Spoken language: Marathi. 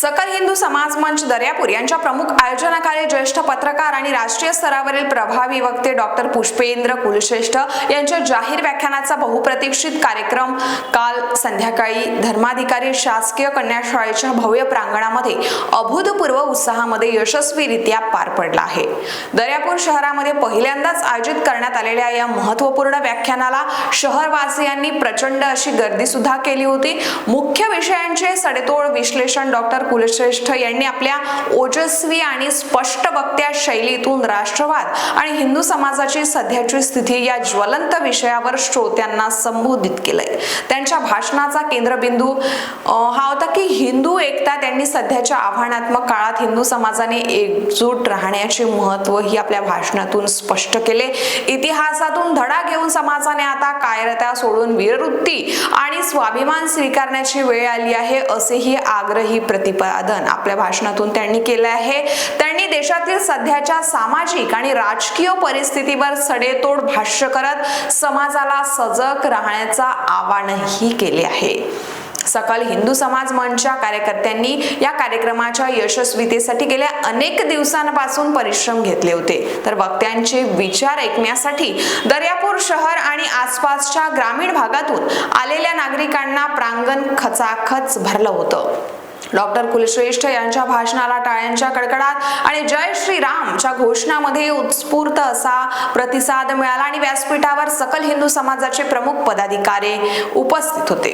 सकल हिंदू समाज मंच दर्यापूर यांच्या प्रमुख आयोजनाखाली ज्येष्ठ पत्रकार आणि राष्ट्रीय स्तरावरील प्रभावी वक्ते डॉक्टर पुष्पेंद्र कुलश्रेष्ठ यांच्या जाहीर व्याख्यानाचा बहुप्रतीक्षित कार्यक्रम काल संध्याकाळी धर्माधिकारी शासकीय कन्याशाळेच्या भव्य प्रांगणामध्ये अभूतपूर्व उत्साहामध्ये यशस्वीरित्या पार पडला आहे. दर्यापूर शहरामध्ये पहिल्यांदाच आयोजित करण्यात आलेल्या या महत्त्वपूर्ण व्याख्यानाला शहरवासियांनी प्रचंड अशी गर्दी सुद्धा केली होती. मुख्य विषयांचे सडेतोड विश्लेषण डॉक्टर कुलश्रेष्ठ यांनी आपल्या ओजस्वी आणि स्पष्ट वक्त्या शैलीतून राष्ट्रवाद आणि हिंदू समाजाची सध्याची स्थिती या ज्वलंत विषयावर श्रोत्यांना संबोधित केलंय. त्यांच्या भाषणाचा केंद्रबिंदू हा होता की हिंदू एकता त्यांनी सध्याच्या आव्हानात्मक काळात हिंदू समाजाने एकजूट राहण्याचे महत्त्व ही आपल्या भाषणातून स्पष्ट केले. इतिहासातून धडा घेऊन समाजाने आता कायरता सोडून वीरवृत्ती आणि स्वाभिमान स्वीकारण्याची वेळ आली आहे असेही आग्रही प्रतिपादन आपल्या भाषणातून त्यांनी केलं आहे. त्यांनी देशातील सध्याच्या सामाजिक आणि राजकीय परिस्थितीवर सडेतोड भाष्य करत समाजाला सजग राहण्याचा आवाहनही केले आहे. सकल हिंदू समाज मंचच्या कार्यकर्त्यांनी या कार्यक्रमाच्या यशस्वीतेसाठी गेल्या अनेक दिवसांपासून परिश्रम घेतले होते. तर वक्त्यांचे विचार ऐकण्यासाठी दर्यापूर शहर आणि आसपासच्या ग्रामीण भागातून आलेल्या नागरिकांना प्रांगण खचाखच भरलं होतं. डॉक्टर कुलश्रेष्ठ यांच्या भाषणाला टाळ्यांच्या कडकडात आणि जय श्रीरामच्या घोषणामध्ये उत्स्फूर्त असा प्रतिसाद मिळाला आणि व्यासपीठावर सकल हिंदू समाजाचे प्रमुख पदाधिकारी उपस्थित होते.